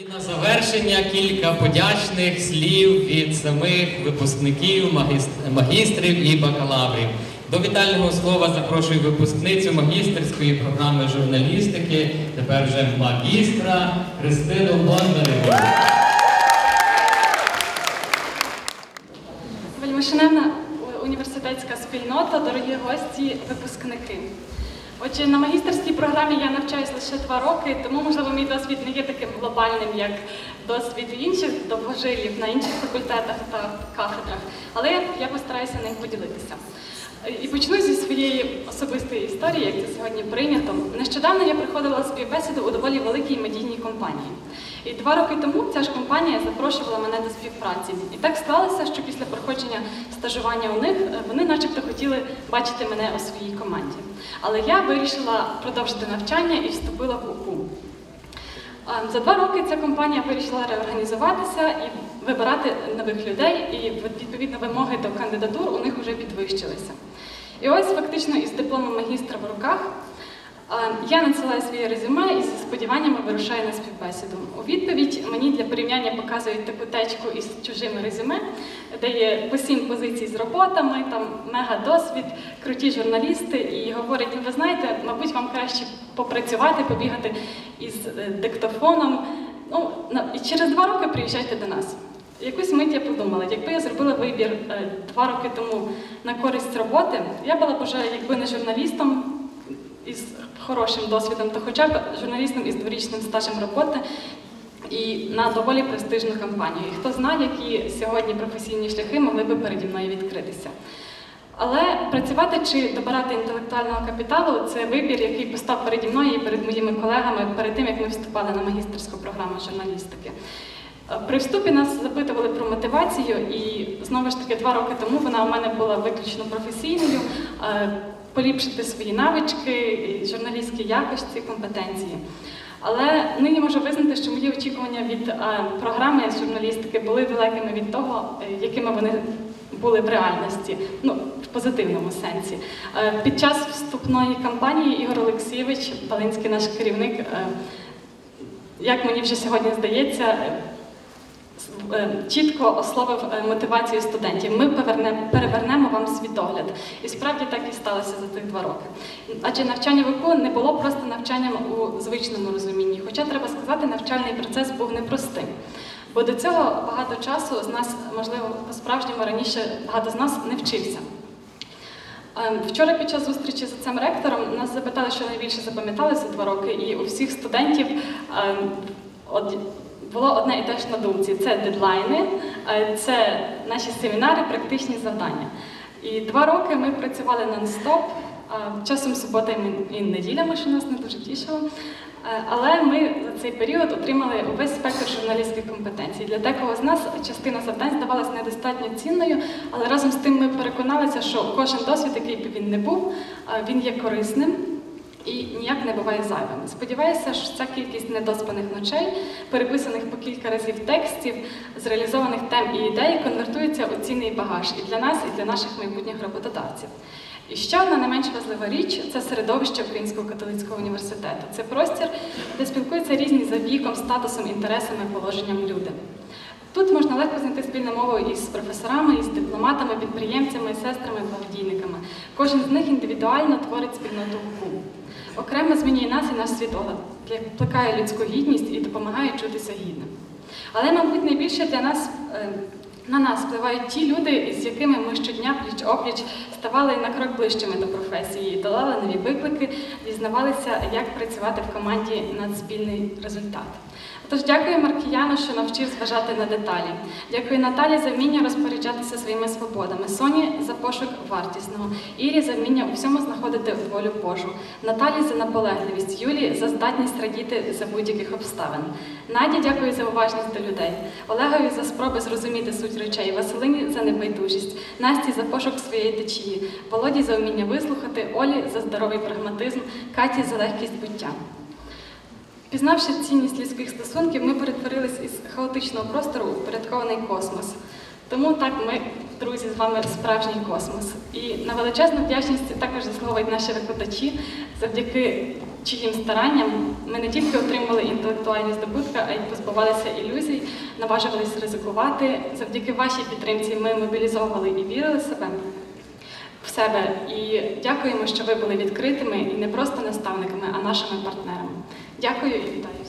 І на завершення кілька подячних слів від самих випускників, магіст- магістрів і бакалаврів. До вітального слова запрошую випускницю магістерської програми журналістики, тепер вже магістра Христину Бондареву. Вельмишановна університетська спільнота, дорогі гості, випускники. Отже, на магістерській програмі я навчаюсь лише два роки, тому, можливо, мій досвід не є таким глобальним, як досвід інших довгожилів на інших факультетах та кафедрах, але я постараюся ним поділитися. І почну зі своєї особистої історії, як це сьогодні прийнято. Нещодавно я приходила співбесіду у доволі великій медійній компанії. І два роки тому ця ж компанія запрошувала мене до співпраці. І так склалося, що після проходження стажування у них е, вони начебто хотіли бачити мене у своїй команді. Але я вирішила продовжити навчання і вступила в УКУ. За два роки ця компанія вирішила реорганізуватися і вибирати нових людей, і відповідно вимоги до кандидатур у них вже підвищилися. І ось фактично із дипломом магістра в руках я надсилаю своє резюме і зі сподіваннями вирушаю на співбесіду. У відповідь мені для порівняння показують таку течку із чужими резюме, де є по сім позицій з роботами, там мега досвід, круті журналісти, і говорять, ну ви знаєте, мабуть, вам краще попрацювати, побігати із е, диктофоном. Ну, і через два роки приїжджайте до нас. Якусь мить я подумала, якби я зробила вибір е, два роки тому на користь роботи, я була б уже, якби не журналістом із хорошим досвідом, то хоча б журналістом із дворічним стажем роботи і на доволі престижну кампанію. І хто знає, які сьогодні професійні шляхи могли би переді мною відкритися. Але працювати чи добирати інтелектуального капіталу це вибір, який постав переді мною і перед моїми колегами перед тим, як ми вступали на магістерську програму журналістики. Е, При вступі нас запитували про мотивацію, і знову ж таки два роки тому вона у мене була виключно професійною. е, Поліпшити свої навички, журналістські якості, компетенції. Але нині можу визнати, що мої очікування від е, програми журналістики були далекими від того, якими вони були в реальності, ну в позитивному сенсі. Е, Під час вступної кампанії Ігор Олексійович, Талинський наш керівник, е, як мені вже сьогодні здається, е, чітко ословив мотивацію студентів. Ми перевернемо вам світогляд. І справді так і сталося за тих два роки. Адже навчання в УКУ не було просто навчанням у звичному розумінні. Хоча треба сказати, навчальний процес був непростим. Бо до цього багато часу з нас, можливо, по-справжньому раніше багато з нас не вчився. Ем, Вчора під час зустрічі з цим ректором нас запитали, що найбільше запам'ятали за два роки, і у всіх студентів ем, було одне і те ж на думці: це дедлайни, е, це наші семінари, практичні завдання. І два роки ми працювали нон-стоп, е, часом суботами і неділями, що нас не дуже тішило. Е, Але ми за цей період отримали увесь спектр журналістських компетенцій. Для декого з нас частина завдань здавалася недостатньо цінною, але разом з тим ми переконалися, що кожен досвід, який б він не був, е, він є корисним і ніяк не буває зайвим. Сподіваюся, що ця кількість недоспаних ночей, переписаних по кілька разів текстів, зреалізованих тем і ідей, конвертується у цінний багаж і для нас, і для наших майбутніх роботодавців. І ще одна не менш важлива річ це середовище Українського католицького університету. Це простір, де спілкуються різні за віком, статусом, інтересами, положенням люди. Тут можна легко знайти спільну мову із професорами, із дипломатами, підприємцями, сестрами, благодійниками. Кожен з них індивідуально творить спільноту УКУ. Окремо змінює нас і наш світогляд, плекає людську гідність і допомагає чутися гідним. Але, мабуть, найбільше для нас е, на нас впливають ті люди, з якими ми щодня пліч опліч ставали на крок ближчими до професії, долали нові виклики, дізнавалися, як працювати в команді над спільний результат. Тож дякую Маркіяну, що навчив зважати на деталі. Дякую Наталі за вміння розпоряджатися своїми свободами. Соні за пошук вартісного, Ірі за вміння у всьому знаходити волю Божу, Наталі за наполегливість, Юлі за здатність радіти за будь-яких обставин. Наді дякую за уважність до людей, Олегові за спроби зрозуміти суть речей, Василині за небайдужість, Насті за пошук своєї течії, Володі за вміння вислухати, Олі за здоровий прагматизм, Каті за легкість буття. Пізнавши цінність людських стосунків, ми перетворились із хаотичного простору у порядкований космос. Тому так ми, друзі, з вами справжній космос. І на величезну вдячність також заслуговують наші викладачі, завдяки чиїм старанням ми не тільки отримали інтелектуальні здобутки, а й позбувалися ілюзій, наважувалися ризикувати. Завдяки вашій підтримці ми мобілізовували і вірили в себе себе. І дякуємо, що ви були відкритими і не просто наставниками, а нашими партнерами. Дякую і вітаю.